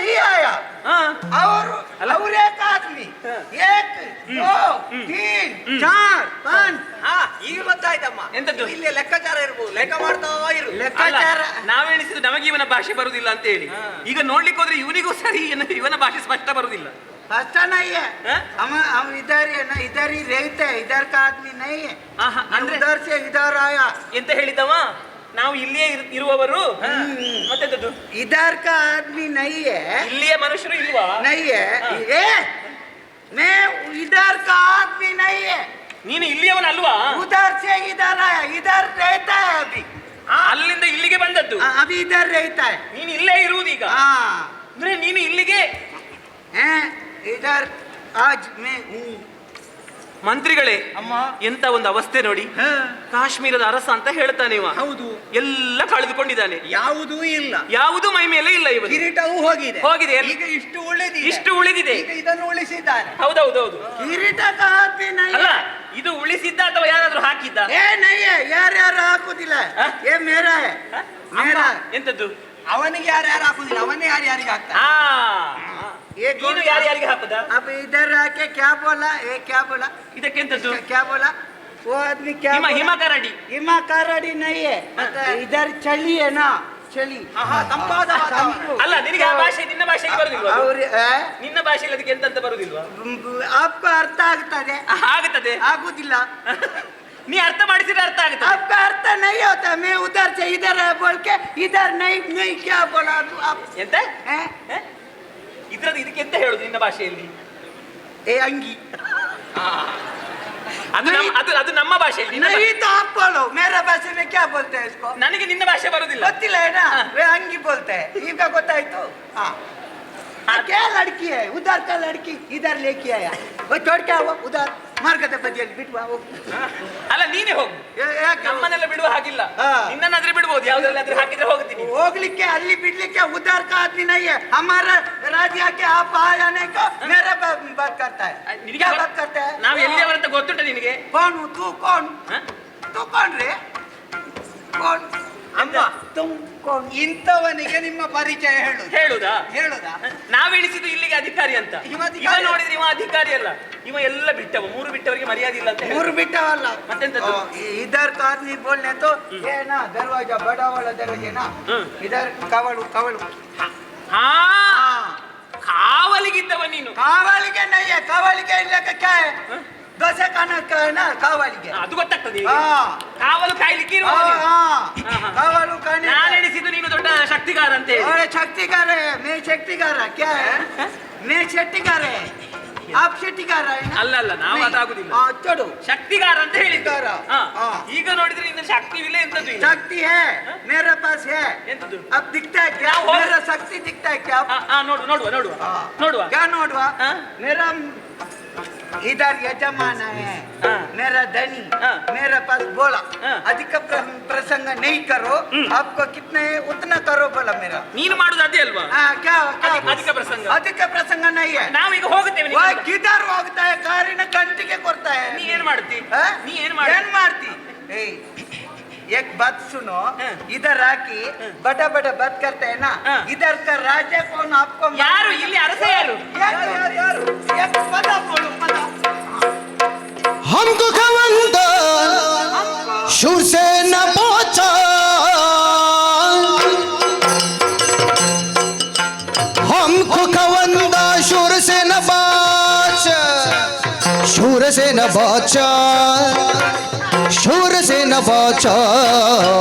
नहीं आया ಹಾ और अला- और एक आदमी हाँ। एक दो तीन चार पाँच ಹಾ ಈಗ ಗೊತ್ತಾಯ್ತಮ್ಮ ಎಂತದ್ದು? ಇಲ್ಲಿ ಲೆಕ್ಕಾಚಾರ ಇರ್ಬೋದು ಲೆಕ್ಕ ಮಾಡ್ತಾ ಇರು ಅಲ್ಲ, ಲೆಕ್ಕಾಚಾರ ನಾವೆಣಿಸಿದ್ದು ನಮಗೆ ಇವನ ಭಾಷೆ ಬರುದಿಲ್ಲ ಅಂತ ಹೇಳಿ ಈಗ ನೋಡ್ಲಿಕ್ಕೆ ಹೋದ್ರೆ ಇವನಿಗೂ ಸರಿ ಏನು- ಇವನ ಭಾಷೆ ಸ್ಪಷ್ಟ ಬರುದಿಲ್ಲ अच्छा नहीं है हाँ? हम हम इधर ही है ना इधर ही रहते हैं इधर का आदमी नहीं है ಆಹಾ, ಅಂದ್ರೆ उधर से इधर आया ಎಂತ ಹೇಳಿದವ ನಾವು ಇಲ್ಲಿಯೇ ಇರ್- ಇರುವವರು ಮತ್ತೆಂತದ್ದು इधर का आदमी नहीं है ಇಲ್ಲಿಯೇ ಮನುಷ್ಯರು ಇಲ್ವಾ नहीं है हाँ। ए, मैं इधर का आदमी नहीं है ನೀನು ಇಲ್ಲಿಯವನ ಅಲ್ವಾ उधर से इधर आया इधर रहता है अभी ಅಲ್ಲಿಂದ ಇಲ್ಲಿಗೆ ಬಂದದ್ದು हाँ, अभी इधर रहता है ನೀನು ಇಲ್ಲೇ ಇರುವುದೀಗ हाँ ಅಂದ್ರೆ ನೀನು ಇಲ್ಲಿಗೆ हैं इधर आज मैं हूँ ಮಂತ್ರಿಗಳೇ ಅಮ್ಮ. ಎಂತ ಒಂದು ಅವಸ್ಥೆ ನೋಡಿ. ಕಾಶ್ಮೀರದ ಅರಸ ಅಂತ ಹೇಳ್ತಾನೆ ಇವ. ಹೌದು. ಎಲ್ಲ ಕಳೆದುಕೊಂಡಿದ್ದಾನೆ. ಯಾವುದೂ ಇಲ್ಲ. ಯಾವುದು ಮೈ ಮೇಲೆ ಇಲ್ಲ ಇವ ಕಿರೀಟವೂ ಹೋಗಿದೆ. ಹೋಗಿದೆ. ಈಗ ಇಷ್ಟು ಉಳಿದಿದೆ. ಇಷ್ಟು ಉಳಿದಿದೆ. ಈಗ ಇದನ್ನು ಉಳಿಸಿದ್ದಾನೆ. ಹೌದೌದೌದು. ಕಿರೀಟ ಅಲ್ಲ ಇದು ಉಳಿಸಿದ್ದ ಅಥವಾ ಯಾರಾದ್ರೂ ಹಾಕಿದ್ದ? ಏ ನಯ್ಯ ಯಾರ್ಯಾರು ಹಾಕುದಿಲ್ಲ? ಏ ಮೇರ ಮೇರ ಎಂತದ್ದು? ಅವನಿಗೆ ಯಾರು ಯಾರು ಹಾಕುದಿಲ್ಲ ಅವನೇ ಯಾರು ಯಾರಿಗೆ ಹಾಕ್ತಾನೆ? ನೀನು ಯಾರು ಯಾರಿಗೆ ಹಾಕುದ? ಅಪ್ಪ ಇದರಕ್ಕೆ ಕ್ಯಾಬೋಲ ಏ ಕ್ಯಾಬೋಲ. ಇದಕ್ಕೆಂತದ್ದು ಕ್ಯಾಬೋಲ? ಓ ಅದ್ನಿ ಕ್ಯಾಮ ಹಿಮ ಕರಡಿ. ಹಿಮ ಕರಡಿ ನಯ್ಯೆ. ಇದರ ಚಳಿ. ಏನಾ ಚಳಿ ತಂಪಾದ ಅಲ್ಲ ನಿನಗೆ ಆ ಭಾಷೆ ನಿನ್ನ ಭಾಷೆಗೆ ಬರುದಿಲ್ವಾ ಅವ್ರು ನಿನ್ನ ಭಾಷೆಯಲ್ಲಿ ಅದಕ್ಕೆ ಎಂತ ಬರುದಿಲ್ವಾ? ಅಪ್ಪ ಅರ್ಥ ಆಗ್ತದೆ. ಆಗುತ್ತದೆ ಆಗುದಿಲ್ಲ. ನೀ ಅರ್ಥ ಮಾಡಿಸಿದ್ರೆ ಅರ್ಥ ಆಗುತ್ತದೆ आपका अर्थ नहीं होता मैं उधर से इधर है बोल के इधर नहीं नहीं क्या बोला तू आप ಎಂತ हैं? ಹ? ಇದ್ರದ್ದು ಇದಕ್ಕೆ ಎಂತ ಹೇಳುದು ನಿನ್ನ ಭಾಷೆಯಲ್ಲಿ ए अंगी ಅದು ನಮ್ಮ ಅದು ಅದು ನಮ್ಮ ಭಾಷೆಯಲ್ಲಿ ನಿನ್ನ नहीं तो आप बोलो मेरा भाषा में क्या बोलते हैं इसको ಭಾ- ನನಗೆ ನಿನ್ನ ಭಾಷೆ ಬರುದಿಲ್ಲ ಗೊತ್ತಿಲ್ಲ है ना हाँ। वे अंगी बोलते हैं ಈಗ ಗೊತ್ತಾಯ್ತು हाँ हाँ। क्या लड़की है उधर का लड़की इधर लेके आया वो छोड़ के आओ उधर ಮಾರ್ಗದ ಬದಿಯಲ್ಲಿ ಬಿಡುವ ಹೋಗು. ಅಲ್ಲ ನೀನೇ ಹೋಗು ಏ- ಯಾಕೆ ನಮ್ಮನ್ನೆಲ್ಲ ಬಿಡುವ ಹಾಗಿಲ್ಲ ಹಾ. ನಿನ್ನನ್ನಾದ್ರೆ ಬಿಡ್ಬೋದು ಯಾವ್ದ್ರಲ್ಲಾದ್ರೆ ಹಾಕಿದ್ರೆ ಹೋಗ್ತೀನಿ ಹೋಗ್ಲಿಕ್ಕೆ ಅಲ್ಲಿ ಬಿಡ್ಲಿಕ್ಕೆ उधर का आदमी नहीं है हमारा राज्य के आप आने को मेरा बा- बात करता है ನಿನಗೆ क्या ಬರ- बात करता है ನಾವು ಎಲ್ಲಿಯವರಂತ ಗೊತ್ತುಂಟ ನಿನಗೆ कौन हूँ तू कौन ಹ? तू कौन रे कौन ಅಮ್ಮ. ಇಂಥವನಿಗೆ ನಿಮ್ಮ ಪರಿಚಯ ಹೇಳು. ಹೇಳುದಾ? ಹೇಳುದಾ? ನಾವ್ ಇಳಿಸಿದ್ದು ಇಲ್ಲಿಗೆ ಅಧಿಕಾರಿ ಅಂತ. ಇವ ಅಧಿಕಾರಿ. ನೋಡಿದ್ರೆ ಇವ ಅಧಿಕಾರಿ ಅಲ್ಲ. ಇವ ಎಲ್ಲ ಬಿಟ್ಟವ. ಮೂರು ಬಿಟ್ಟವರಿಗೆ ಮರ್ಯಾದೆ ಇಲ್ಲ ಅಂತ ಮೂರು ಬಿಟ್ಟವಲ್ಲ. ಮತ್ತೆಂತದ್ದು? ಇದರ್ ಕಾರ್ನಿ ಬೋಲ್ನೆ ಏನಾ ದರ್ವಾಜ ಬಡವಳ ದರ್ವಾಜೇನಾ? ಇದರ್ ಕವಳು ಕವಳು. ಹಾ. ಕಾವಲಿಗಿದ್ದವ ನೀನು. ಕಾವಲಿಗೆ ನಯ್ಯ ಕಾವಲಿಗೆ ಇಲ್ಲ ಕಕ್ಕ ದೋಸೆ खाना का है ना ಕಾವಲಿಗೆ ಅದು ಗೊತ್ತಾಗ್ತದೆ ಈಗ. ಹಾ ಕಾವಲು ಕಾಯ್ಲಿಕ್ಕೆ ಇರುವ हाँ, ನೀನು. हाँ, हाँ, हाँ. कावलू खाने का। ನಾನು ಎಣಿಸಿದ್ದು ನೀನು ದೊಡ್ಡ ಶಕ್ತಿಗಾರ ಅಂತ ಹೇಳಿ अरे शक्तिकार है मैं शक्तिकार है क्या है मैं शक्तिकार है आप शक्तिकार है ना ಅಲ್ಲ ಅಲ್ಲ ನಾವು नहीं। ಅದಾಗುದಿಲ್ಲ हाँ, चलो ಶಕ್ತಿಗಾರ ಅಂತ ಹೇಳಿದ್ದು ಶಕ್ತಿಗಾರ. ಹಾ. ಹಾ. ಈಗ ನೋಡಿದ್ರೆ ನಿನ್ನ ಶಕ್ತಿವಿಲ್ಲ ಎಂತದ್ದು ಇಲ್ಲ शक्ति है मेरे पास है ಎಂತದ್ದು अब दिखता है क्या क्या हो- मेरा शक्ति दिखता है क्या ಹಾ, ಹಾ, ನೋಡು ನೋಡುವ ನೋಡುವ हाँ। ನೋಡುವ क्या नोटवा हाँ? मेरा इधर यजमाना है हाँ। मेरा धनी हाँ। मेरे पास बोला हाँ। अधिक प्र- प्रसंग नहीं करो आपको कितने उतना करो बोला मेरा ನೀನು ಮಾಡುದು ಅದೇ ಅಲ್ವಾ हाँ, क्या क्या अधिक- अधिक प्रसंग। अधिक प्रसंग नहीं है ನಾವೀಗ ಹೋಗುತ್ತೇವೆ वो ನಿನ್ನ ಹತ್ರ. किधर ಹೋಗ್ತಾ है ಕಾರಿನ ಗಂಟಿಗೆ ಕೊಡ್ತಾ है ನೀ ಏನ್ ಮಾಡ್ತಿ हाँ? ನೀ ಏನ್ ಮಾಡ್ತಿ ಏನ್ ಮಾಡ್ತಿ ಏಯ್ एक बात सुनो हाँ। इधर आके बड़ा बड़ा बात करते हैं ना हाँ। इधर का राजा कौन आपको मालूम ಯಾರು है? ಇಲ್ಲಿ ಅರಸ ಯಾರು यार यार यार एक पद बोलो पद हमको खवंद शुर से न पहुंचा हमको खवंद शुर से न बाच शुर से न बाचा সে নবচর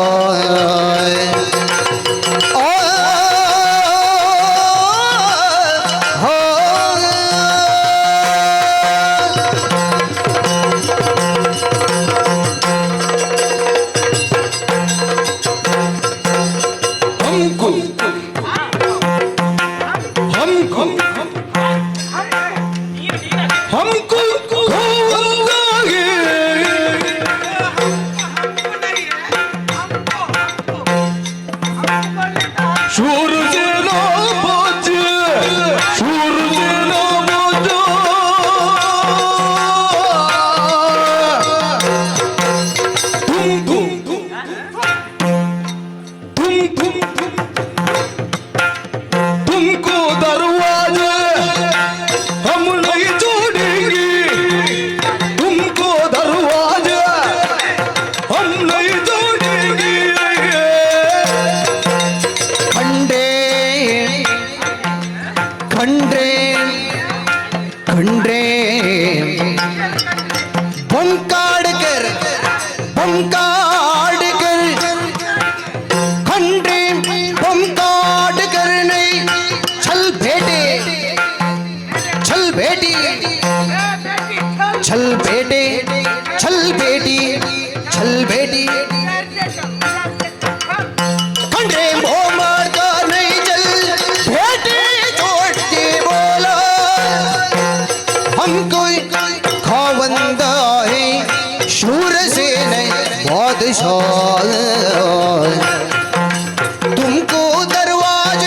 तुमको दरवाज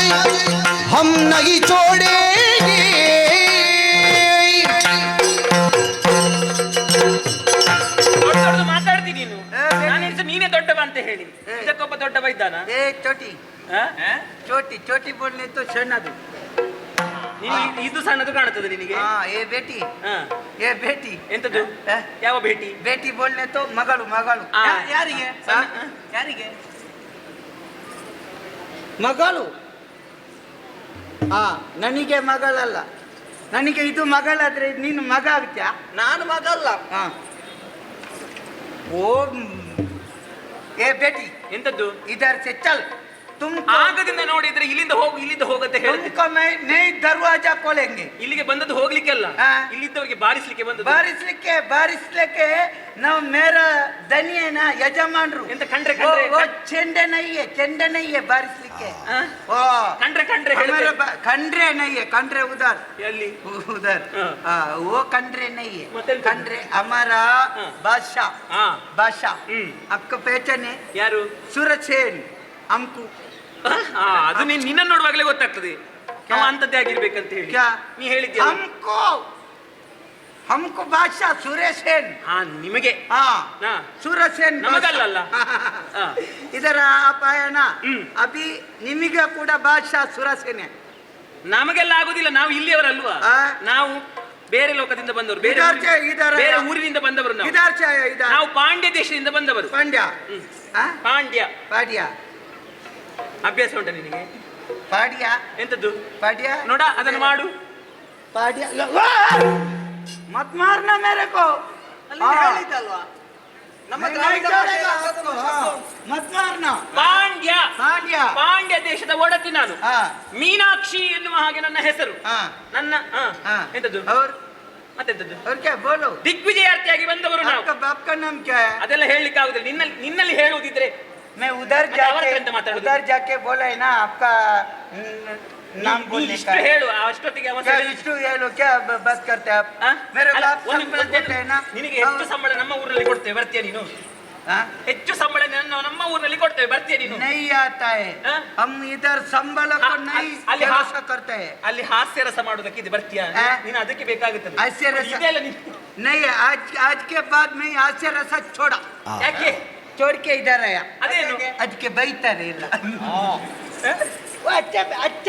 हम नहीं छोड़ेंगे ದೊಡ್ಡದು ಮಾತಾಡ್ತೀನಿ ನೀನು. ನಾನು ಎಣಿಸು ನೀನೇ ದೊಡ್ಡವ ಅಂತ ಹೇಳಿ. ಇದಕ್ಕೊಬ್ಬ ದೊಡ್ಡವ ಇದ್ದಾನ? ಏ ಚೋಟಿ. ಆ? ಚೋಟಿ ಚೋಟಿ ಬೋಡ್ಲಿತ್ತು ಸಣ್ಣದು. ಇದು ಸಣ್ಣದು ಕಾಣುತ್ತದೆ ನಿನಗೆ. ಹಾ ಏ ಭೇಟಿ. ಹಾ. ಏ ಭೇಟಿ. ಎಂತದ್ದು? ಆ? ಯಾವ ಭೇಟಿ? ಭೇಟಿ ಬೋಲ್ನೆ ತೋ ಮಗಳು ಮಗಳು. ಯಾರಿಗೆ? ಯಾರಿಗೆ? ಮಗಳು. ಹಾ ನನಗೆ ಮಗಳಲ್ಲ. ನನಗೆ ಇದು ಮಗಳಾದ್ರೆ ನೀನು ಮಗ ಆಗ್ತ್ಯಾ? ನಾನು ಮಗಲ್ಲ. ಹಾ. ಓ ಏ ಭೇಟಿ. ಎಂತದ್ದು? ಇದರ ಚೆಚ್ಚಲ್ चल तुम ಆಗದಿಂದ ನೋಡಿದ್ರೆ ಇಲ್ಲಿಂದ ಹೋಗು ಇಲ್ಲಿಂದ ಹೋಗಂತ ಹೇಳಿದೆ तुमको मैं नई दरवाजा खोलेंगे ಇಲ್ಲಿಗೆ ಬಂದದ್ದು ಹೋಗ್ಲಿಕ್ಕೆಲ್ಲ ಹಾ. ಇಲ್ಲಿದ್ದವರಿಗೆ ಬಾರಿಸ್ಲಿಕ್ಕೆ ಬಂದದ್ದು ಬಾರಿಸ್ಲಿಕ್ಕೆ ಬಾರಿಸ್ಲಿಕ್ಕೆ ನಾವು ಮೇರ ದನಿಯನ ಯಜಮಾನ್ರು ಎಂತ ಕಂಡ್ರೆ ಓ, ಕಂಡ್ರೆ ಓ, ಚೆಂಡೆ ನೈಯೆ ಚೆಂಡೆ ನೈಯೆ ಬಾರಿಸ್ಲಿಕ್ಕೆ ಹಾ? ಓ ಕಂಡ್ರೆ ಕಂಡ್ರೆ हमारा ಹೇಳ್ಬೇಕು. बा- कंड्रे नहीं है कंड्रे उधर ಎಲ್ಲಿ उधर हाँ। हाँ, वो कंड्रे नहीं है मतलब- कंड्रे हमारा हाँ। बादशाह ಹಾ बादशाह हम्म। आपको पहचाने ಯಾರು सूरसेन हमको ಹಾ ಅದು ನೀನ್ ನಿನ್ನ ನೋಡುವಾಗಲೇ ಗೊತ್ತಾಗ್ತದೆ ನಾವು ಅಂತದ್ದೇ ಆಗಿರ್ಬೇಕಂತ ಹೇಳಿ क्या ನೀ ಹೇಳಿದ್ಯ हमको हमको बादशाह सूरसेन ಹಾ ನಿಮಗೆ हाँ ಹಾ सूरसेन ನಮಗಲ್ಲಲ್ಲ. बादशाह। ಹಾ. इधर आप आया ना हम्म। अभी निमिगे ಕೂಡ ಬಾದಶಾಹ ಸುರಸೇನ್ है ನಮಗೆಲ್ಲ ಆಗುದಿಲ್ಲ ನಾವು ಇಲ್ಲಿಯವರಲ್ವಾ ಆ? ನಾವು ಬೇರೆ ಲೋಕದಿಂದ ಬಂದವರು ಬೇರೆ ಇದರ ಊರಿ- ಚೆ- ಇದರ- ಬೇರೆ ಊರಿನಿಂದ ಬಂದವರು ನಾವು इधर से आया इधर ನಾವು ಪಾಂಡ್ಯ ದೇಶದಿಂದ ಬಂದವರು ಪಾಂಡ್ಯ ಹ್ಮ್. हाँ? ಪಾಂಡ್ಯ ಪಾಡ್ಯ ಅಭ್ಯಾಸ ಉಂಟಾ ನಿನಗೆ? ಪಾಡ್ಯ. ಎಂತದ್ದು? ಪಾಡ್ಯ? ನೋಡ ಅದನ್ನು ಮಾಡು. ಪಾಡ್ಯ. ಮತ್ ಮಾರ್ನ ಮೇರೆಕೋ. ಅಲ್ಲಿ ನಮ್ಮ ಮತ್ಮಾರ್ನ. ಪಾಂಡ್ಯ. ಪಾಂಡ್ಯ. ಪಾಂಡ್ಯ ದೇಶದ ಒಡತಿ ನಾನು. ಮೀನಾಕ್ಷಿ ಎನ್ನುವ ಹಾಗೆ ನನ್ನ ಹೆಸರು. ನನ್ನ ಎಂತದ್ದು? ಅವರು? ಮತ್ತೆಂತದ್ದು? ಅವ್ರಿಗೆ ದಿಗ್ವಿಜಯಾರ್ಥಿಯಾಗಿ ಬಂದವರು ನಾವು. ಅದೆಲ್ಲ ಹೇಳಲಿಕ್ಕೆ ಆಗುದಿಲ್ಲ ನಿನ್ನಲ್ಲಿ ನಿನ್ನಲ್ಲಿ ಹೇಳುವುದಿದ್ರೆ मैं उधर जाके उधर जाके बोला है ना आपका नाम बोलने का ಹೇಳು ಅಷ್ಟೊತ್ತಿಗೆ क्या ಇಷ್ಟು ಹೇಳು क्या बस करते आप? मेरे को संबल देते है ना। ನಿನಗೆ ಹೆಚ್ಚು ಸಂಬಳ ನಮ್ಮ ಊರಲ್ಲಿ ಕೊಡ್ತೇವೆ ಬರ್ತೀಯ ನೀನು ಹೆಚ್ಚು ಸಂಬಳ ನಾನು ನಮ್ಮ ಊರಿನಲ್ಲಿ ಕೊಡ್ತೇವೆ ಬರ್ತೀಯ ನೀನು नहीं आता है। ಇದರ ಸಂಬಳ ಅಲ್ಲಿ संबल को हाँ, ಅಲ್ಲಿ ಹಾಸ್ಯ ರಸ ಮಾಡೋದಕ್ಕೆ ಇದು ಬರ್ತೀಯ ಆ? ನೀನು ಅದಕ್ಕೆ ಬೇಕಾಗುತ್ತದೆ ಹಾಸ್ಯ ರಸ- ಇದೆಲ್ಲ ನೀನು- नहीं आज आज के बाद मैं यहाँ ಯಾಕೆ ಚೋಡಿಕೆ ಇದ್ದಾರೆ ಅದಕ್ಕೆ ಬೈತಾರೆ ಇಲ್ಲ ಅಚ್ಚ ಅಚ್ಚ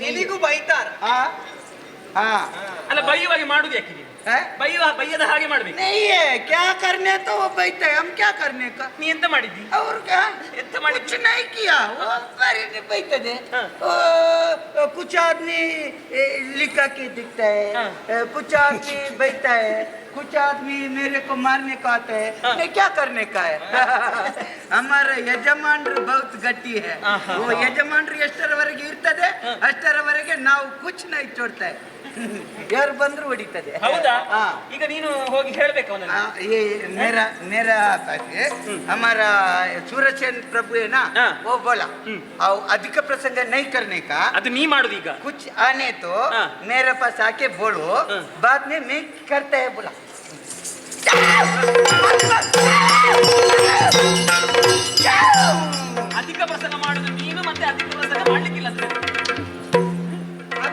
ನಿನಗೂ ಬೈತಾರ? ಹಾ ಹಾ ಅಲ್ಲ ಬೈಯುವಾಗಿ ಮಾಡುದು ಯಾಕೆ ಬೈಯುವ ಬೈಯದ ಹಾಗೆ ಮಾಡ್ಬೇಕು नहीं है क्या करने तो वो बैठे हम क्या करने का ನೀ ಎಂತ ಮಾಡಿದ್ದಿ और क्या ಎಂತ ಮಾಡಿದ್ದಿ कुछ नहीं किया वो सारे ने बैठे हाँ। वो कुछ आदमी ए, लिखा के दिखता है हाँ। ए, कुछ आदमी बैठता है कुछ आदमी मेरे को मारने को आता है हाँ। ये क्या करने का है हमारा ಯಜಮಾನ್ बहुत ಗಟ್ಟಿ है ಆಹಾ. वो ಯಜಮಾನ್ರು ಎಷ್ಟರವರೆಗೆ ಇರ್ತದೆ ಅಷ್ಟರವರೆಗೆ ನಾವು ಕುಚ್ ನೈ ಚೋಡ್ತಾ है ಯಾರು ಬಂದ್ರು ಹೊಡಿತದೆ ಹೌದಾ ಹಾ ಈಗ ನೀನು ಹೋಗಿ ಹೇಳ್ಬೇಕು ಅವನಲ್ಲಿ हाँ, ये मेरा मेरा है हमारा सूरजसेन प्रभु है ना हाँ। वो बोला हम्म। और अधिक प्रसंग नहीं करने का ಅದು ನೀ ಮಾಡುದು ಈಗ कुछ आने तो हाँ। मेरे पास आके बोलो हाँ। बाद में मैं करता है बोला ಅಧಿಕ ಪ್ರಸಂಗ ಮಾಡುದು ನೀನು ಮತ್ತೆ ಅಧಿಕ ಪ್ರಸಂಗ ಮಾಡ್ಲಿಕ್ಕಿಲ್ಲ ಅದ್ರಲ್ಲಿ.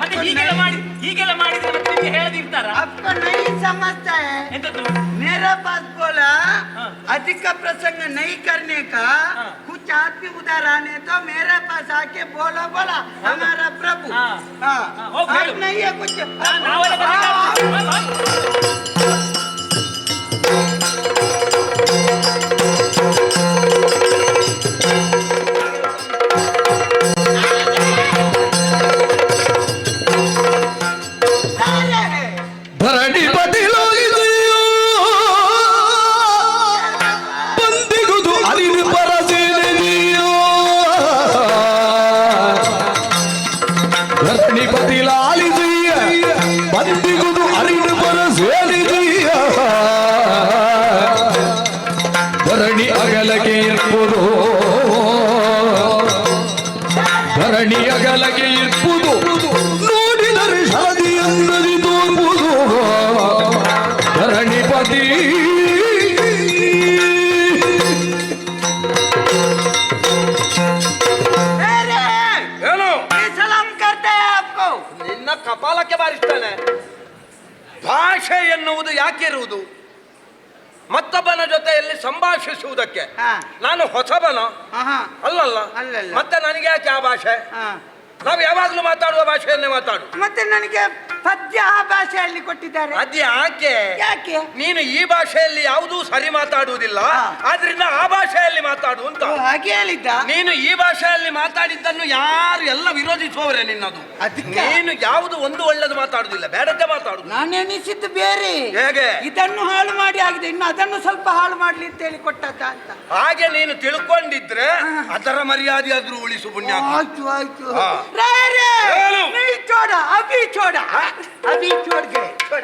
ಮತ್ತೆ ಹೀಗೆಲ್ಲ ಮಾಡಿ ಹೀಗೆಲ್ಲ ಮಾಡಿದ್ರೆ ಮತ್ತೆ ನಿಮ್ಗೆ ಹೇಳದಿರ್ತಾರ आपको नहीं समझता है ಎಂತದ್ದು मेरा पास बोला हाँ। अधिक प्रसंग नहीं करने का हाँ। कुछ आदमी उधर आने तो मेरे पास आके बोलो बोला हमारा प्रभु हाँ। हाँ हाँ, हो अब खेलो। नहीं है कुछ ನಾ- ನಾವೆಲ್ಲ ಬರ್ಲಿಕ್ಕೆ ಭರಣಿ ಬದಿಲೋಗಿದೆಯೋ ಎನ್ನುವುದು ಯಾಕೆ ಇರುವುದು? ಮತ್ತೊಬ್ಬನ ಜೊತೆಯಲ್ಲಿ ಸಂಭಾಷಿಸುವುದಕ್ಕೆ. ನಾನು ಹೊಸಬನ? ಅಲ್ಲಲ್ಲ. ಮತ್ತೆ ನನಗೆ ಯಾಕೆ ಆ ಭಾಷೆ? ನಾವು ಯಾವಾಗಲೂ ಮಾತಾಡುವ ಭಾಷೆಯನ್ನೇ ಮಾತಾಡು ಮತ್ತೆ ನನಗೆ ಪದ್ಯ ಆ ಭಾಷೆಯಲ್ಲಿ ಕೊಟ್ಟಿದ್ದಾರೆ. ಅದು ಯಾಕೆ ಯಾಕೆ? ನೀನು ಈ ಭಾಷೆಯಲ್ಲಿ ಯಾವುದೂ ಸರಿ ಮಾತಾಡುವುದಿಲ್ಲ. ಆದ್ರಿಂದ ಆ ಭಾಷೆಯಲ್ಲಿ ಮಾತಾಡು ಅಂತ. ಓ, ಹಾಗೆ ಹೇಳಿದ್ದ? ನೀನು ಈ ಭಾಷೆಯಲ್ಲಿ ಮಾತಾಡಿದ್ದನ್ನು ಯಾರು ಎಲ್ಲ ವಿರೋಧಿಸುವವರೇ ನಿನ್ನದು. ಅದಕ್ಕೆ? ನೀನು ಯಾವುದು ಒಂದು ಒಳ್ಳೇದು ಮಾತಾಡುದಿಲ್ಲ ಬೇಡದ್ದೇ ಮಾತಾಡುದು ನಾನು ಎನಿಸಿದ್ದು ಬೇರೆ. ಹೇಗೆ? ಇದನ್ನು ಹಾಳು ಮಾಡಿ ಆಗಿದೆ. ಇನ್ನು ಅದನ್ನು ಸ್ವಲ್ಪ ಹಾಳು ಮಾಡ್ಲಿ ಅಂತ ಹೇಳಿ ಕೊಟ್ಟದ್ದ ಅಂತ. ಹಾಗೆ ನೀನು ತಿಳ್ಕೊಂಡಿದ್ರೆ ಅದರ ಮರ್ಯಾದೆ ಆದ್ರೂ ಉಳಿಸು ಪುಣ್ಯ ಆಯ್ತು ಆಯ್ತು. ಹಾ. ಹೇಳು. ನೀ ಚೋಡ ಅಭಿ ಚೋಡ. ಅಭಿ ಚೋಡ್ಗೆ ಚೋಡ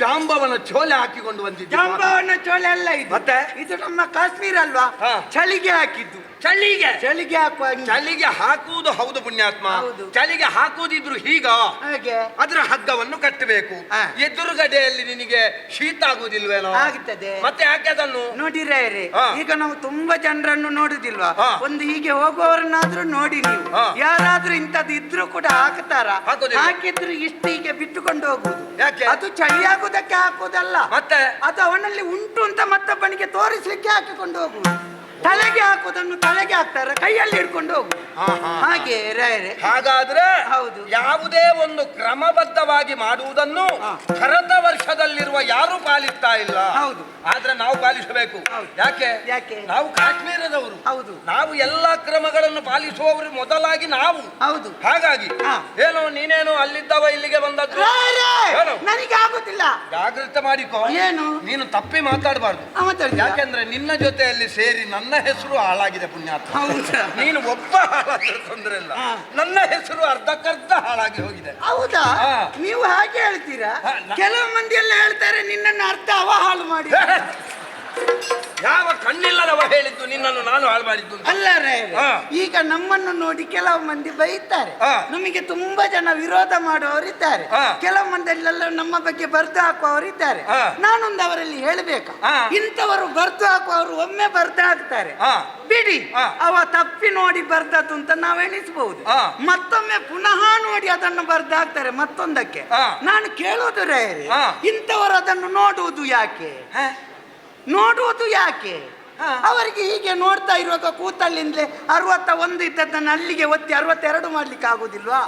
ಜಾಂಬವನ ಚೋಲೆ ಹಾಕಿಕೊಂಡು ಬಂದಿದ್ದೆ ಜಾಂಬವನ ಚೋಲೆ ಅಲ್ಲ ಇದು ಮತ್ತೆ? ಇದು ನಮ್ಮ ಕಾಶ್ಮೀರ ಅಲ್ವಾ ಹಾ. ಚಳಿಗೆ ಹಾಕಿದ್ದು ಚಳಿಗೆ ಚಳಿಗೆ ಹಾಕುವ ಅಂಗಿ. ಚಳಿಗೆ ಹಾಕುವುದು ಹೌದು ಪುಣ್ಯಾತ್ಮ ಹೌದು. ಚಳಿಗೆ ಹಾಕುವುದಿದ್ರು ಹೀಗ ಹಾಗೆ ಅದರ ಹಗ್ಗವನ್ನು ಕಟ್ಟಬೇಕು ಹಾ. ಎದುರುಗಡೆಯಲ್ಲಿ ನಿನಗೆ ಶೀತ ಆಗುವುದಿಲ್ವೇನೋ ಆಗ್ತದೆ ಮತ್ತೆ ಯಾಕೆ ಅದನ್ನು ನೋಡಿರೇ ಹಾ. ಈಗ ನಾವು ತುಂಬಾ ಜನರನ್ನು ನೋಡುದಿಲ್ವಾ ಹಾ. ಒಂದು ಹೀಗೆ ಹೋಗುವವರನ್ನಾದ್ರೂ ನೋಡಿ ನೀವು ಹಾ. ಯಾರಾದ್ರೂ ಇಂಥದ್ದು ಇದ್ರೂ ಕೂಡ ಹಾಕ್ತಾರ ಹಾಕುದಿಲ್ಲ. ಹಾಕಿದ್ರು ಇಷ್ಟು ಹೀಗೆ ಬಿಟ್ಟುಕೊಂಡು ಹೋಗುದು ಯಾಕೆ? ಅದು ಚಳಿ ಆಗುದಕ್ಕೆ ಹಾಕುವುದಲ್ಲ ಮತ್ತೆ ಅದು ಅವನಲ್ಲಿ ಉಂಟು ಅಂತ ಮತ್ತೊಬ್ಬನಿಗೆ ತೋರಿಸ್ಲಿಕ್ಕೆ ಹಾಕಿಕೊಂಡು ಹೋಗು ತಲೆಗೆ ಹಾಕುವುದನ್ನು ತಲೆಗೆ ಹಾಕ್ತಾರೆ ಕೈಯಲ್ಲಿ ಹಿಡ್ಕೊಂಡು ಹೋಗು. ಹಾಗೆ ಹಾಗಾದ್ರೆ ಹೌದು. ಯಾವುದೇ ಒಂದು ಕ್ರಮಬದ್ಧವಾಗಿ ಮಾಡುವುದನ್ನು. ಭರತ ವರ್ಷದಲ್ಲಿರುವ ಯಾರು ಪಾಲಿಸ್ತಾ ಇಲ್ಲ ಹೌದು. ಆದ್ರೆ ನಾವು ಪಾಲಿಸಬೇಕು ಯಾಕೆ ಯಾಕೆ? ನಾವು ಕಾಶ್ಮೀರದವರು ಹೌದು. ನಾವು ಎಲ್ಲಾ ಕ್ರಮಗಳನ್ನು ಪಾಲಿಸುವವರು ಮೊದಲಾಗಿ ನಾವು ಹೌದು ಹಾಗಾಗಿ ಏನೋ ನೀನೇನು ಅಲ್ಲಿದ್ದವ ಇಲ್ಲಿಗೆ ಬಂದದ್ದು? ನನಗೆ ಆಗುದಿಲ್ಲ ಜಾಗೃತ ಮಾಡಿಕೋ. ಏನು? ನೀನು ತಪ್ಪಿ ಮಾತಾಡಬಾರ್ದು. ಯಾಕಂದ್ರೆ ನಿನ್ನ ಜೊತೆಯಲ್ಲಿ ಸೇರಿ ನನ್ನ ಹೆಸರು ಹಾಳಾಗಿದೆ ಪುಣ್ಯಾತ್ಮ. ಹೌದಾ? ನೀನು ಒಬ್ಬ ಹಾಳಾದ್ರೆ ತೊಂದರೆ ಇಲ್ಲ. ನನ್ನ ಹೆಸರು ಅರ್ಧಕ್ಕರ್ಧ ಹಾಳಾಗಿ ಹೋಗಿದೆ. ಹೌದಾ? ನೀವು ಹಾಗೆ ಹೇಳ್ತೀರಾ? ಕೆಲವು ಮಂದಿ ಎಲ್ಲ ಹೇಳ್ತಾರೆ ನಿನ್ನನ್ನು ಅರ್ಧ ಅವ ಹಾಳು ಮಾಡಿ. ಯಾವ ಕಣ್ಣಿಲ್ಲದವ ಹೇಳಿದ್ದು ನಿನ್ನನ್ನು ನಾನು ಹಾಳು ಮಾಡಿದ್ದು. ಅಲ್ಲ ರೇ ಈಗ ನಮ್ಮನ್ನು ನೋಡಿ ಕೆಲವು ಮಂದಿ ಬೈತಾರೆ. ನಮಗೆ ತುಂಬಾ ಜನ ವಿರೋಧ ಮಾಡುವವರಿದ್ದಾರೆ ಇದ್ದಾರೆ. ಕೆಲವು ಮಂದಿಯಲ್ಲೆಲ್ಲ ನಮ್ಮ ಬಗ್ಗೆ ಬರ್ದು ಹಾಕುವವರಿದ್ದಾರೆ ಇದ್ದಾರೆ. ನಾನೊಂದು ಅವರಲ್ಲಿ ಹೇಳಬೇಕಾ. ಇಂಥವರು ಬರ್ದು ಹಾಕುವವರು ಒಮ್ಮೆ ಬರ್ದು ಹಾಕ್ತಾರೆ ಬಿಡಿ. ಅವ ತಪ್ಪಿ ನೋಡಿ ಬರ್ದದ್ದು ಅಂತ ನಾವು ಎಣಿಸಬಹುದು. ಮತ್ತೊಮ್ಮೆ ಪುನಃ ನೋಡಿ ಅದನ್ನು ಬರ್ದು ಹಾಕ್ತಾರೆ ಮತ್ತೊಂದಕ್ಕೆ ನಾನು ಕೇಳೋದು ರೇ. ಇಂಥವರು ಅದನ್ನು ನೋಡುವುದು ಯಾಕೆ? ನೋಡುವುದು ಯಾಕೆ. ಅವರಿಗೆ ಹೀಗೆ ನೋಡ್ತಾ ಇರುವಾಗ ಕೂತಲ್ಲಿಂದಲೇ ಅರವತ್ತ ಒಂದು ಇದ್ದದ್ದನ್ನು ಅಲ್ಲಿಗೆ ಒತ್ತಿ ಅರವತ್ತೆರಡು ಮಾಡ್ಲಿಕ್ಕೆ ಆಗುದಿಲ್ವಾ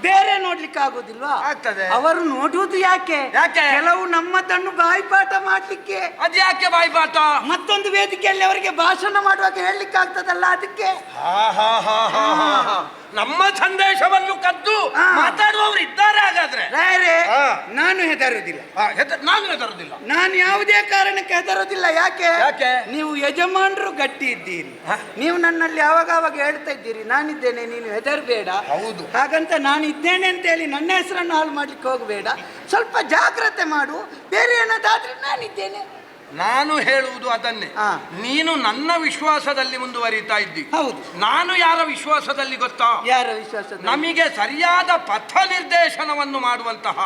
ಬೇರೆ ನೋಡ್ಲಿಕ್ಕೆ ಆಗುದಿಲ್ವಾ ಆಗ್ತದೆ. ಅವರು ನೋಡುವುದು ಯಾಕೆ ಯಾಕೆ? ಕೆಲವು ನಮ್ಮದನ್ನು ಬಾಯಿಪಾಠ ಮಾಡ್ಲಿಕ್ಕೆ ಅದ್ಯಾಕೆ ಬಾಯಿಪಾಠ ಮತ್ತೊಂದು ವೇದಿಕೆಯಲ್ಲಿ ಅವರಿಗೆ ಭಾಷಣ ಮಾಡುವಾಗ ಹೇಳಲಿಕ್ಕೆ ಆಗ್ತದಲ್ಲ ಅದಕ್ಕೆ. ನಮ್ಮ ಸಂದೇಶವನ್ನು ಕದ್ದು ಹಾ. ಮಾತಾಡುವವರು ಇದ್ದಾರೆ ಹಾಗಾದ್ರೆ ರಾಯರೇ ಹಾ. ನಾನು ಹೆದರುದಿಲ್ಲ ಹೆದ- ನಾನು ಹೆದರುದಿಲ್ಲ ನಾನು ಯಾವುದೇ ಕಾರಣಕ್ಕೆ ಹೆದರುದಿಲ್ಲ ಯಾಕೆ ಯಾಕೆ? ನೀವು ಯಜಮಾನರು ಗಟ್ಟಿ ಇದ್ದೀರಿ ಹ? ನೀವು ನನ್ನಲ್ಲಿ ಯಾವಾಗ ಆವಾಗ ಹೇಳ್ತಾ ಇದ್ದೀರಿ ನಾನಿದ್ದೇನೆ ನೀನು ಹೆದರ್ಬೇಡ ಹೌದು. ಹಾಗಂತ ನಾನು ಇದ್ದೇನೆ ಅಂತ ಹೇಳಿ ನನ್ನ ಹೆಸರನ್ನು ಹಾಳು ಮಾಡ್ಲಿಕ್ಕೆ ಹೋಗಬೇಡ ಸ್ವಲ್ಪ ಜಾಗ್ರತೆ ಮಾಡು ಬೇರೆ ಏನಾದಾದ್ರೆ ನಾನಿದ್ದೇನೆ ನಾನು ಹೇಳುವುದು ಅದನ್ನೇ. ನೀನು ನನ್ನ ವಿಶ್ವಾಸದಲ್ಲಿ ಮುಂದುವರಿತಾ ಇದ್ದಿ ಹೌದು ನಾನು ಯಾರ ವಿಶ್ವಾಸದಲ್ಲಿ ಗೊತ್ತಾ ಯಾರ ವಿಶ್ವಾಸ ನಮಗೆ ಸರಿಯಾದ ಪಥ ನಿರ್ದೇಶನವನ್ನು ಮಾಡುವಂತಹ.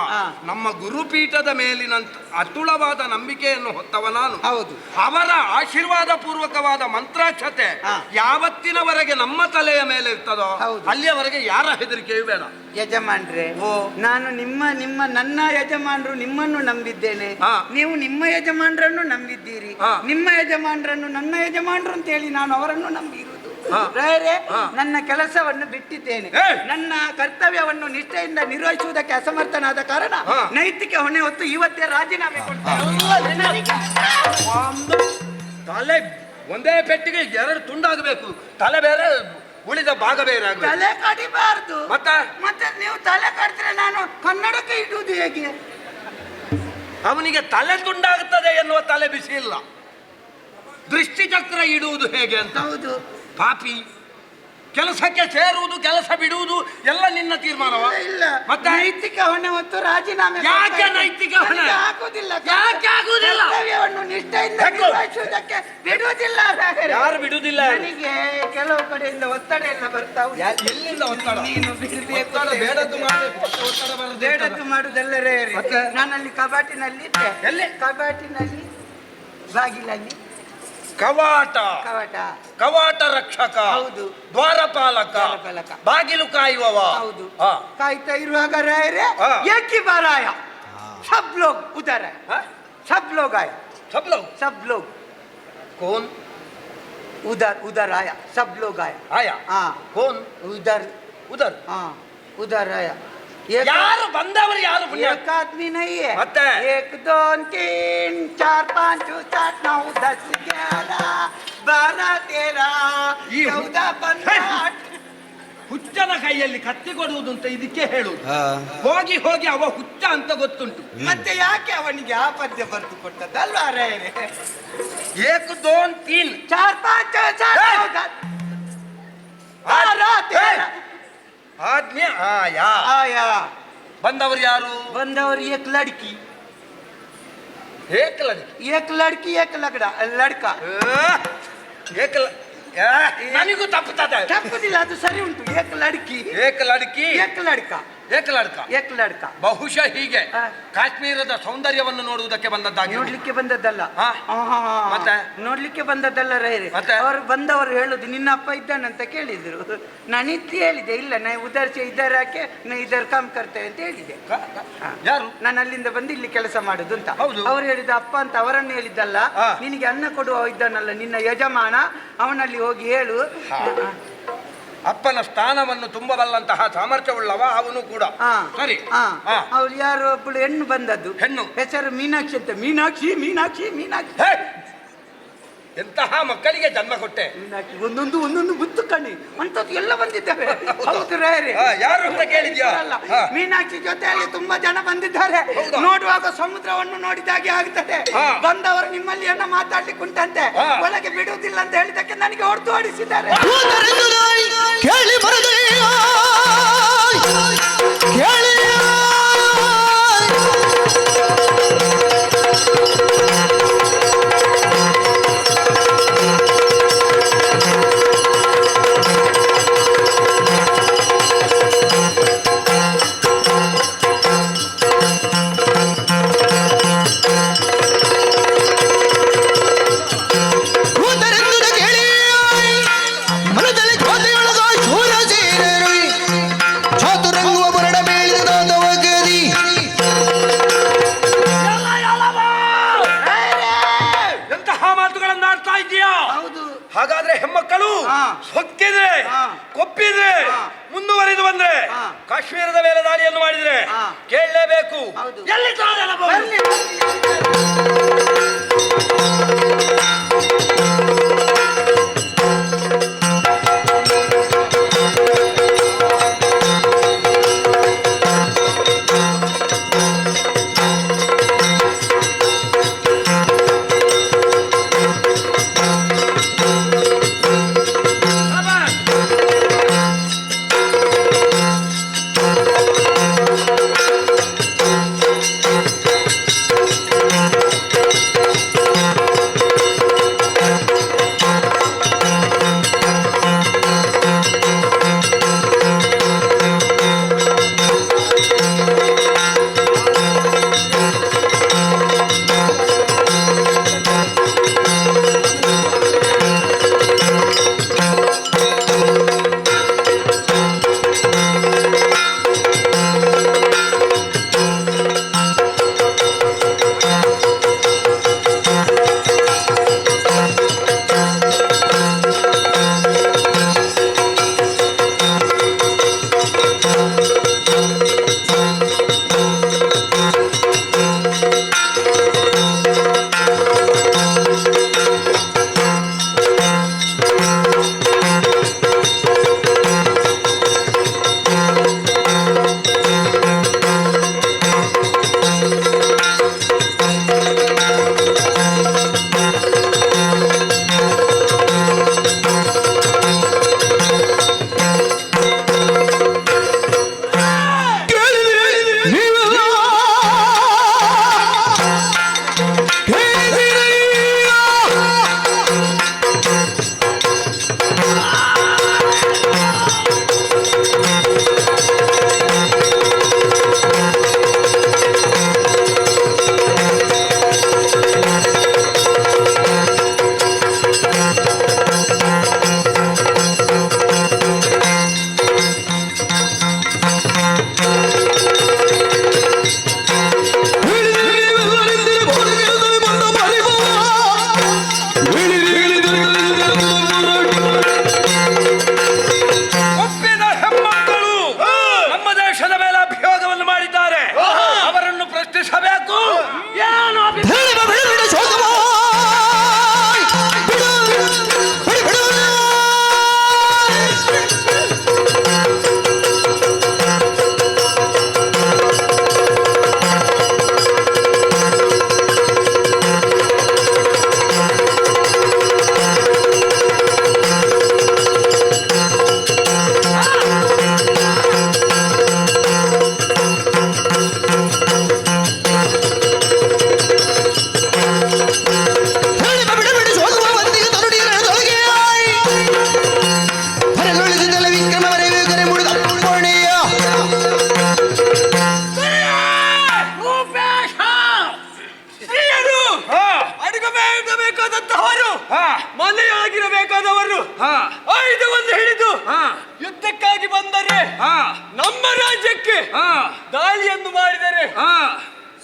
ನಮ್ಮ ಗುರುಪೀಠದ ಮೇಲಿನ ಅತುಳವಾದ ನಂಬಿಕೆಯನ್ನು ಹೊತ್ತವ ನಾನು ಹೌದು ಅವರ ಆಶೀರ್ವಾದ ಪೂರ್ವಕವಾದ ಮಂತ್ರಾಕ್ಷತೆ. ಯಾವತ್ತಿನವರೆಗೆ ನಮ್ಮ ತಲೆಯ ಮೇಲೆ ಇರ್ತದೋ. ಅಲ್ಲಿಯವರೆಗೆ ಯಾರ ಹೆದರಿಕೆಯೂ ಬೇಡ ಯಜಮಾನ್ರೆ ಓ. ನಾನು ನಿಮ್ಮ ನಿಮ್ಮ ನನ್ನ ಯಜಮಾನರು ನಿಮ್ಮನ್ನು ನಂಬಿದ್ದೇನೆ. ನೀವು ನಿಮ್ಮ ಯಜಮಾನರನ್ನು ನಂಬಿದ್ದೀರಿ. ನಿಮ್ಮ ಯಜಮಾನರನ್ನು ನನ್ನ ಯಜಮಾನರು ಅಂತ ಹೇಳಿ ನಾನು ಅವರನ್ನು ನಂಬಿರುವುದು. ರಾಯರೇ, ನನ್ನ ಕೆಲಸವನ್ನು ಬಿಟ್ಟಿದ್ದೇನೆ. ನನ್ನ ಕರ್ತವ್ಯವನ್ನು ನಿಷ್ಠೆಯಿಂದ ನಿರ್ವಹಿಸುವುದಕ್ಕೆ ಅಸಮರ್ಥನಾದ ಕಾರಣ ನೈತಿಕ ಹೊಣೆ ಹೊತ್ತು ಇವತ್ತೇ ರಾಜೀನಾಮೆ ತಲೆ ಒಂದೇ ಪೆಟ್ಟಿಗೆ ಎರಡು ತುಂಡಾಗಬೇಕು. ತಲೆ ಬೇರೆ ಉಳಿದ ಭಾಗ ಬೇರೆ ತಲೆ ಕಡಿಬಾರ್ದು. ಮತ್ತೆ? ಮತ್ತೆ ನೀವು ತಲೆ ಕಡಿದ್ರೆ ನಾನು ಕನ್ನಡಕ್ಕೆ ಇಡುವುದು ಹೇಗೆ? ಅವನಿಗೆ ತಲೆ ತುಂಡಾಗುತ್ತದೆ ಎನ್ನುವ ತಲೆ ಬಿಸಿ ಇಲ್ಲ. ದೃಷ್ಟಿಚಕ್ರ ಇಡುವುದು ಹೇಗೆ ಅಂತ. ಹೌದು. ಪಾಪಿ. ಕೆಲಸಕ್ಕೆ ಸೇರುವುದು ಕೆಲಸ ಬಿಡುವುದು ಎಲ್ಲ ನಿನ್ನ ತೀರ್ಮಾನವ ಇಲ್ಲ, ಮತ್ತೆ? ನೈತಿಕ ಹೊಣೆ ಮತ್ತು ರಾಜೀನಾಮೆ ಯಾಕೆ. ನೈತಿಕ ಹೊಣೆ? ಆಗುದಿಲ್ಲ ಯಾಕೆ ಆಗುದಿಲ್ಲ? ಕರ್ತವ್ಯವನ್ನು ನಿಷ್ಠೆಯಿಂದ? ನಿರ್ವಹಿಸುವುದಕ್ಕೆ ಬಿಡುವುದಿಲ್ಲ. ಯಾರು ಬಿಡುವುದಿಲ್ಲ? ನನಗೆ ಕೆಲವು ಕಡೆಯಿಂದ ಒತ್ತಡ ಎಲ್ಲ ಬರ್ತಾ. ಎಲ್ಲಿಂದ ಒತ್ತಡ ನೀನು ಒತ್ತಡ ಬೇಡದ್ದು ಮಾಡಿ ಒತ್ತಡ ಬರದ್ದು ಬೇಡದ್ದು ಮತ್ತೆ? ನಾನಲ್ಲಿ ಕಬಾಟಿನಲ್ಲಿ ಇದ್ದೆ ಎಲ್ಲಿ? ಕಬಾಟಿನಲ್ಲಿ ಬಾಗಿಲಲ್ಲಿ ಕವಾಟ ಕವಾಟ ಕವಾಟ ರಕ್ಷಕ ಹೌದು. ದ್ವಾರಪಾಲಕ ದ್ವಾರಪಾಲಕ. ಬಾಗಿಲು ಕಾಯುವವ ಹೌದು ಆ. ಕಾಯ್ತಾ ಇರುವಾಗ ರಾಯರೇ ಹಾ. ಏಕಿ ಬಾರಾಯ सब लोग उधर है ಹ? सब लोग आए सब लोग सब लोग कौन उधर उधर आया सब लोग आया आया हाँ कौन उधर उधर हाँ उधर आया एक ಯಾರು ಬಂದವರು ಯಾರು ಪುಣ್ಯ एक आदमी नहीं है ಮತ್ತೆ? एक दो तीन चार पाँच छः सात नौ दस ग्यारह बारह तेरह ये- चौदह पंद्रह ಹುಚ್ಚನ ಕೈಯಲ್ಲಿ ಕತ್ತಿ ಕೊಡುವುದು ಅಂತ ಇದಕ್ಕೆ ಹೇಳುವುದು ಹೋಗಿ ಹೋಗಿ ಅವ ಹುಚ್ಚ ಅಂತ ಗೊತ್ತುಂಟು ಮತ್ತೆ ಯಾಕೆ ಅವನಿಗೆ ಆ ಪದ್ಯ ಬರೆದು ಕೊಟ್ಟದ್ದಲ್ವಾ ರಾಯರೇ ಏಕ್ ದೋನ್ ತೀನ್ चार पाँच छः सात ए! नौ दस बारह तेरह ಆಜ್ಞೆ ಆಯಾ ಆಯಾ ಬಂದವರು ಯಾರು ಬಂದವರು ಏಕ್ ಲಡ್ಕಿ ಏಕ್ ಲಡ್ಕಿ ಏಕ್ ಲಡ್ಕಿ ಏಕ್ ಲಗಡ ಲಡ್ಕ ಏಕ್ ನನಗೂ ತಪ್ಪುತ್ತದೆ ತಪ್ಪುದಿಲ್ಲ ಅದು ಸರಿ ಉಂಟು ಏಕ್ ಲಡ್ಕಿ ಏಕ್ ಲಡ್ಕಿ ಏಕ್ ಲಡ್ಕ ಏಕಲಡ್ಕ ಏಕಲಡ್ಕ ಬಹುಶಃ ಹೀಗೆ. ಕಾಶ್ಮೀರದ ಸೌಂದರ್ಯವನ್ನು ನೋಡುವುದಕ್ಕೆ ಬಂದದ್ದಾಗಿ. ನೋಡ್ಲಿಕ್ಕೆ ಬಂದದ್ದಲ್ಲ. ಮತ್ತೆ? ನೋಡ್ಲಿಕ್ಕೆ ಬಂದದ್ದಲ್ಲ ರೈರಿ ಅವರು ಬಂದವರು ಹೇಳುದು ನಿನ್ನ ಅಪ್ಪ ಇದ್ದಾನಂತ ಕೇಳಿದ್ರು. ನಾನು ಇದ್ದು ಹೇಳಿದೆ ಇಲ್ಲ ನಾ ಉದರ್ಶ ಯಾಕೆ ನಾ ಇದ್ದಾರೆ ಕಾಮ್ ಕರ್ತೇವೆ ಅಂತ ಹೇಳಿದೆ. ಯಾರು? ನಾನು ಅಲ್ಲಿಂದ ಬಂದು ಇಲ್ಲಿ ಕೆಲಸ ಮಾಡುದು ಅಂತ. ಹೌದು. ಅವ್ರು ಹೇಳಿದ ಅಪ್ಪ ಅಂತ ಅವರನ್ನು ಹೇಳಿದ್ದಲ್ಲ. ನಿನಗೆ ಅನ್ನ ಕೊಡುವ ಇದ್ದಾನಲ್ಲ ನಿನ್ನ ಯಜಮಾನ ಅವನಲ್ಲಿ ಹೋಗಿ ಹೇಳು. ಅಪ್ಪನ ಸ್ಥಾನವನ್ನು ತುಂಬಬಲ್ಲಂತಹ ಸಾಮರ್ಥ್ಯವುಳ್ಳವ ಅವನು ಕೂಡ ಹಾ. ಸರಿ. ಅವ್ರು ಯಾರು ಒಬ್ಬಳು ಹೆಣ್ಣು ಬಂದದ್ದು ಹೆಣ್ಣು. ಹೆಸರು ಮೀನಾಕ್ಷಿ ಅಂತ ಮೀನಾಕ್ಷಿ ಮೀನಾಕ್ಷಿ ಮೀನಾಕ್ಷಿ! ಎಂತಹ ಮಕ್ಕಳಿಗೆ ಜನ್ಮ ಕೊಟ್ಟೆ? ಮೀನಾಕ್ಷಿ ಒಂದೊಂದು ಒಂದೊಂದು ಮುತ್ತು ಕಣ್ಣಿ. ಅಂತದ್ದು ಎಲ್ಲ ಬಂದಿದ್ದಾವೆ. ಯಾರು ಅಂತ ಕೇಳಿದ್ಯಾ? ಮೀನಾಕ್ಷಿ ಜೊತೆಯಲ್ಲಿ ತುಂಬಾ ಜನ ಬಂದಿದ್ದಾರೆ. ನೋಡುವಾಗ ಸಮುದ್ರವನ್ನು ನೋಡಿದಾಗೆ ಆಗುತ್ತದೆ ಹಾ. ಬಂದವರು ನಿಮ್ಮಲ್ಲಿ ಏನೋ ಮಾತಾಡ್ಲಿಕ್ಕೆ ಉಂಟಂತೆ. ಒಳಗೆ ಬಿಡುವುದಿಲ್ಲ ಅಂತ ಹೇಳಿದಕ್ಕೆ ನನಗೆ ಹೊಡೆದು ಆಡಿಸಿದ್ದಾರೆ.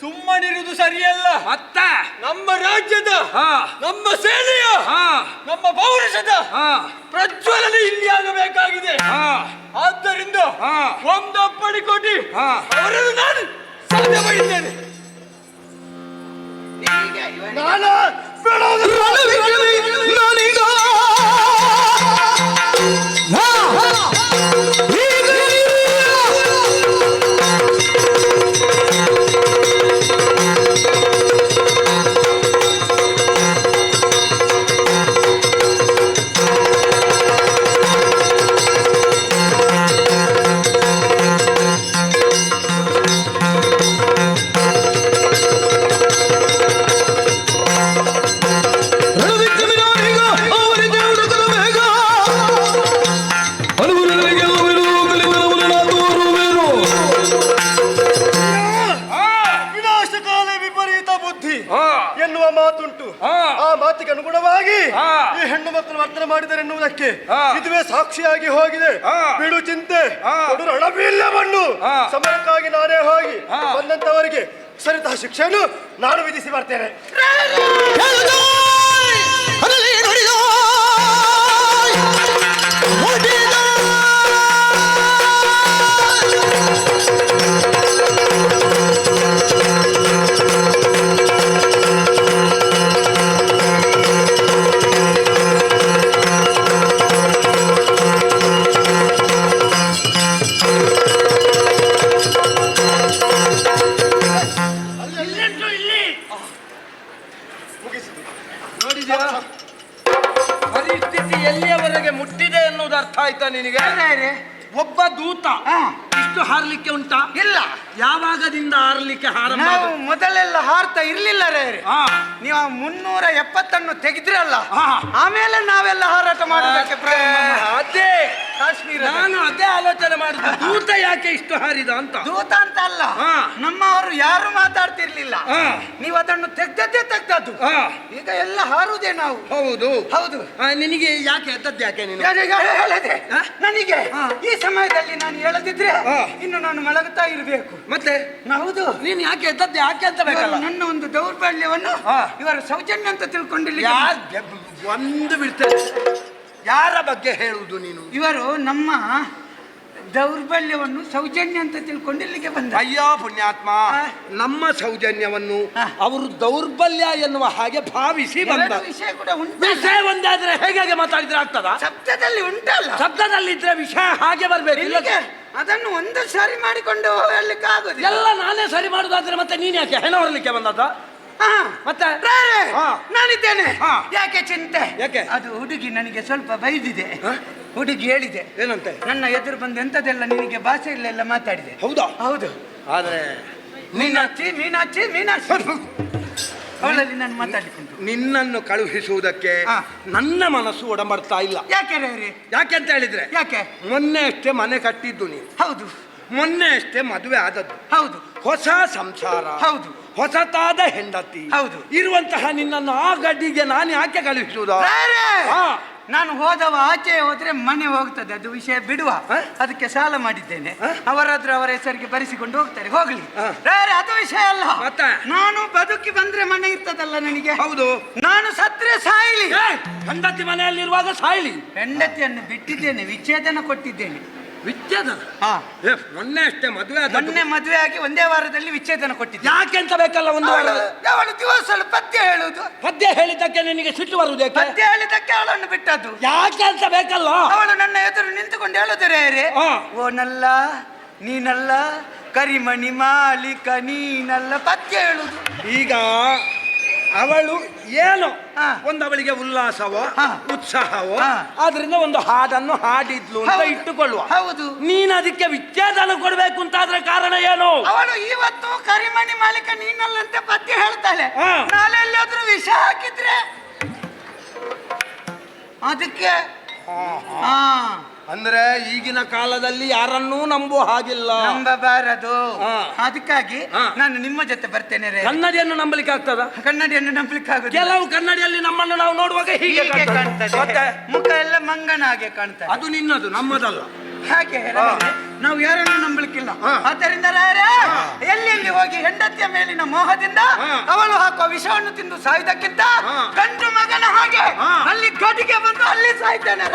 ಸುಮ್ಮನಿರುವುದು ಸರಿಯಲ್ಲ. ಮತ್ತ? ನಮ್ಮ ರಾಜ್ಯದ ಹಾ. ನಮ್ಮ ಸೇನೆಯ ಹಾ. ನಮ್ಮ ಪೌರುಷದ ಹಾ. ಪ್ರಜ್ವಲನೆ ಇಲ್ಲಿ ಆಗಬೇಕಾಗಿದೆ ಹಾ. ಆದ್ದರಿಂದ ಹಾ. ಒಂದು ಅಪ್ಪಣೆ ಕೊಟ್ಟು ಹಾ. ಅವರನ್ನು ನಾನು ಸಾಧ್ಯ ಮಾಡಿದ್ದೇನೆ. ನಾನು ನಾನೀಗ ಅನುಗುಣವಾಗಿ ಈ ಹೆಣ್ಣು ಮಕ್ಕಳು ವರ್ತನೆ ಮಾಡಿದ್ದಾರೆ ಎನ್ನುವುದಕ್ಕೆ. ಇದುವೇ ಸಾಕ್ಷಿಯಾಗಿ ಹೋಗಿದೆ ಹಾ. ಬಿಡು ಚಿಂತೆ ಹಾ. ಮಣ್ಣು ಸಮಯಕ್ಕಾಗಿ ನಾನೇ ಹೋಗಿ. ಬಂದಂತವರಿಗೆ ಸರಿತ ಶಿಕ್ಷೆಯನ್ನು ನಾನು ವಿಧಿಸಿ ಬರ್ತೇನೆ ನಿನಗೆ? ಒಬ್ಬ ದೂತ. ಇಷ್ಟು ಹಾರ್ಲಿಕ್ಕೆ ಉಂಟಾ? ಇಲ್ಲ. ಯಾವಾಗದಿಂದ ಹಾರ್ಲಿಕ್ಕೆ ಹಾರ ನಾವು? ಮೊದಲೆಲ್ಲ ಹಾರ್ತಾ ಇರ್ಲಿಲ್ಲ ರೇ ನೀವು ಮುನ್ನೂರ ಎಪ್ಪತ್ತನ್ನು ತೆಗೆದ್ರಲ್ಲ. ಆಮೇಲೆ ನಾವೆಲ್ಲ ಹಾರಾಟ ಮಾಡಿದ್ದು. ಅದೇ. ಕಾಶ್ಮೀರ ನಾನು ಅದೇ ಆಲೋಚನೆ ಮಾಡುದು ದೂತ ಯಾಕೆ ಇಷ್ಟು ಹಾರಿದ ಅಂತ? ದೂತ ಅಂತ ಅಲ್ಲ ಹಾ. ನಮ್ಮವರು ಯಾರು ಮಾತಾಡ್ತಿರ್ಲಿಲ್ಲ. ಹಾ. ನೀವು ಅದನ್ನು ತೆಗ್ದದ್ದೇ ತೆಗ್ದದ್ದು. ಹಾ. ಈಗ ಎಲ್ಲ ಹಾರುದೇ ನಾವು. ಹೌದು. ಹೌದು. ಆ, ನಿನಗೆ ಯಾಕೆ ಎದ್ದದ್ದು ಯಾಕೆ ನೀನು? ಯಾರಿಗೆ ಹೇಳದೆ. ಹಾ? ನನಗೆ. ಹಾ. ಈ ಸಮಯದಲ್ಲಿ ನಾನು ಹೇಳದಿದ್ರೆ ಹಾ. ಇನ್ನು ನಾನು ಮಲಗುತ್ತಾ ಇರಬೇಕು. ಮತ್ತೆ? ಹೌದು. ನೀನು ಯಾಕೆ ಎದ್ದದ್ದು ಯಾಕೆ ಅಂತ ಇವರು ನನ್ನ ಒಂದು ದೌರ್ಬಲ್ಯವನ್ನು ಹಾ. ಇವರ ಸೌಜನ್ಯ ಅಂತ ತಿಳ್ಕೊಂಡಿಲ್ಲ ಯಾರ್ ಒಂದು ಬಿಡ್ತೇನೆ ಯಾರ ಬಗ್ಗೆ ಹೇಳುವುದು ನೀನು? ಇವರು ನಮ್ಮ ದೌರ್ಬಲ್ಯವನ್ನು ಸೌಜನ್ಯ ಅಂತ ತಿಳ್ಕೊಂಡು ಇಲ್ಲಿಗೆ ಬಂದ. ಅಯ್ಯೋ ಪುಣ್ಯಾತ್ಮ ನಮ್ಮ ಸೌಜನ್ಯವನ್ನು ಅವರು ದೌರ್ಬಲ್ಯ ಎನ್ನುವ ಹಾಗೆ ಭಾವಿಸಿ ಬಂದ. ವಿಷಯ ಕೂಡ ಉಂಟು ವಿಷಯ ಒಂದಾದ್ರೆ ಹೇಗೆ ಮಾತಾಡಿದ್ರೆ ಆಗ್ತದ? ಶಬ್ದದಲ್ಲಿ ಉಂಟಲ್ಲ. ಶಬ್ದದಲ್ಲಿದ್ರೆ ವಿಷಯ ಹಾಗೆ ಬರ್ಬೇಕು. ಇಲ್ಲಕ್ಕೆ ಇಲ್ಲಿಗೆ ಅದನ್ನು ಒಂದು ಸರಿ ಮಾಡಿಕೊಂಡು ಹೇಳಲಿಕ್ಕೆ ಆಗುದಿಲ್ಲ. ಎಲ್ಲ ನಾನೇ ಸರಿ ಮಾಡುದಾದ್ರೆ ಮತ್ತೆ ನೀನ್ ಯಾಕೆ ಹೆಣ ಹೊರಲಿಕ್ಕೆ ಬಂದದ. ಮತ್ತೆ. ನಾನಿದ್ದೇನೆ. ಯಾಕೆ ಚಿಂತೆ? ಯಾಕೆ? ಅದು ಹುಡುಗಿ ನನಗೆ ಸ್ವಲ್ಪ ಬೈದಿದೆ? ಹುಡುಗಿ ಹೇಳಿದೆ. ಏನಂತೆ? ನನ್ನ ಎದುರು ಬಂದು ಎಂತದೆಲ್ಲ ನಿನಗೆ ಭಾಷೆಯಲ್ಲೆಲ್ಲ ಮಾತಾಡಿದೆ. ಹೌದಾ? ಹೌದು. ಆದ್ರೆ ಮೀನಾಕ್ಷಿ ಮೀನಾಕ್ಷಿ ಮೀನಾಕ್ಷಿ. ಅವಳಲ್ಲಿ ನಾನು ಮಾತಾಡಿಕೊಂಡು ನಿನ್ನನ್ನು ಕಳುಹಿಸುವುದಕ್ಕೆ. ನನ್ನ ಮನಸ್ಸು ಒಡಂಬಡ್ತಾ ಇಲ್ಲ. ಯಾಕೆ ರೇ ಯಾಕೆ ಅಂತ ಹೇಳಿದ್ರೆ ಯಾಕೆ? ಮೊನ್ನೆ ಅಷ್ಟೇ ಮನೆ ಕಟ್ಟಿದ್ದು ನೀನು. ಹೌದು. ಮೊನ್ನೆ ಅಷ್ಟೇ ಮದುವೆ ಆದದ್ದು. ಹೌದು. ಹೊಸ ಸಂಸಾರ. ಹೌದು. ಹೊಸತಾದ ಹೆಂಡತಿ. ಹೌದು. ಇರುವಂತಹ ನಿನ್ನನ್ನು ಆ ಗಡ್ಡಿಗೆ ನಾನು ಯಾಕೆ ಕಳುಹಿಸುವುದು. ಹಾ. ನಾನು ಹೋದವ ಆಚೆ ಹೋದ್ರೆ ಮನೆ ಹೋಗ್ತದೆ ಅದು ವಿಷಯ ಬಿಡುವ. ಅದಕ್ಕೆ ಸಾಲ ಮಾಡಿದ್ದೇನೆ? ಅವರಾದ್ರೂ ಅವರ ಹೆಸರಿಗೆ ಬರೆಸಿಕೊಂಡು ಹೋಗ್ತಾರೆ ಹೋಗ್ಲಿ. ಹ. ಅದು ವಿಷಯ ಅಲ್ಲ. ಮತ್ತೆ? ನಾನು ಬದುಕಿ ಬಂದ್ರೆ ಮನೆ ಇರ್ತದಲ್ಲ ನನಗೆ? ಹೌದು. ನಾನು ಸತ್ರೆ ಸಾಯ್ಲಿ. ಏ, ಹೆಂಡತಿ ಮನೆಯಲ್ಲಿರುವಾಗ ಸಾಯ್ಲಿ. ಹೆಂಡತಿಯನ್ನು ಬಿಟ್ಟಿದ್ದೇನೆ ವಿಚ್ಛೇದನ ಕೊಟ್ಟಿದ್ದೇನೆ. ವಿಚ್ಛೇದನ? ಹಾ. ಏ, ಮೊನ್ನೆ ಅಷ್ಟೇ ಮದುವೆ ಆದ ಮೊನ್ನೆ ಮದುವೆ ಆಗಿ ಒಂದೇ ವಾರದಲ್ಲಿ ವಿಚ್ಛೇದನ ಕೊಟ್ಟಿದ್ದೆ. ಯಾಕೆ ಅಂತ ಬೇಕಲ್ಲ ಒಂದು ವಾರ? ಅವಳು ಅವಳು ದಿವಸ ಪದ್ಯ ಹೇಳುದು ಪದ್ಯ ಹೇಳಿದ್ದಕ್ಕೆ ನಿನಗೆ ಸಿಟ್ಟು ಬರುವುದಕ್ಕೆ ಪದ್ಯ ಹೇಳಿದಕ್ಕೆ ಅವಳನ್ನು ಬಿಟ್ಟದ್ದು. ಯಾಕೆ ಅಂತ ಬೇಕಲ್ಲ? ಅವಳು ನನ್ನ ಎದುರು ನಿಂತುಕೊಂಡು ಹೇಳುದರೆ ಓ ಓನಲ್ಲ ನೀನಲ್ಲ ಕರಿಮಣಿ ಮಾಲೀಕ ನೀನಲ್ಲ ಪದ್ಯ ಹೇಳುದು ಈಗ ಅವಳು ಏನು. ಒಂದು ಅವಳಿಗೆ ಉಲ್ಲಾಸವೋ. ಉತ್ಸಾಹವೋ ಹಾ. ಆದ್ರಿಂದ ಒಂದು ಹಾಡನ್ನು ಹಾಡಿದ್ಲು ಅಂತ ಇಟ್ಟುಕೊಳ್ಳುವ. ಹೌದು. ನೀನು ಅದಕ್ಕೆ ವಿಚ್ಛೇದನ ಕೊಡಬೇಕು ಅಂತ ಆದ್ರೆ ಕಾರಣ ಏನು? ಅವಳು ಇವತ್ತು ಕರಿಮಣಿ ಮಾಲೀಕ ನೀನಲ್ಲಂತೆ ಪತ್ತಿ ಹೇಳ್ತಾಳೆ. ನಾಳೆಲ್ಲಾದ್ರೂ ನಾಳೆ ವಿಷ ಹಾಕಿದ್ರೆ ಅದಕ್ಕೆ ಹಾ. ಅಂದ್ರೆ ಈಗಿನ ಕಾಲದಲ್ಲಿ ಯಾರನ್ನೂ ನಂಬೋ ಹಾಗಿಲ್ಲ. ನಂಬಬಾರದು. ಹಾ. ಅದಕ್ಕಾಗಿ ಹಾ. ನಾನು ನಿಮ್ಮ ಜೊತೆ ಬರ್ತೇನೆ ರೇ. ಕನ್ನಡಿಯನ್ನು ನಂಬಲಿಕ್ಕೆ ಆಗ್ತದ? ಕನ್ನಡಿಯನ್ನು ನಂಬಲಿಕ್ಕೆ ಆಗುದಿಲ್ಲ. ಕೆಲವು ಕನ್ನಡಿಯಲ್ಲಿ ನಮ್ಮನ್ನು ನಾವು ನೋಡುವಾಗ ಹೀಗೆ ಹೀಗೆ ಕಾಣ್ತದೆ. ಮತ್ತೆ ಕಾಣ್ತದೆ. ಮುಖ ಎಲ್ಲ ಮಂಗನ ಹಾಗೆ ಕಾಣ್ತದೆ. ಅದು ನಿನ್ನದು ನಮ್ಮದಲ್ಲ. ಹಾಗೆ. ನಾವು ಯಾರನ್ನು ನಂಬಲಿಕ್ಕಿಲ್ಲ. ಆದ್ದರಿಂದ ಎಲ್ಲೆಲ್ಲಿ ಹೋಗಿ ಹೆಂಡತಿಯ ಮೇಲಿನ ಮೋಹದಿಂದ ಅವಳು ಹಾಕುವ ವಿಷವನ್ನು ತಿಂದು ಸಾಯುವುದಕ್ಕಿಂತ ಹಾ. ಗಂಡು ಮಗನ ಹಾಗೆ ಅಲ್ಲಿ ಗಡಿಗೆ ಬಂದು ಅಲ್ಲಿ ಸಾಯ್ತೇನೆ!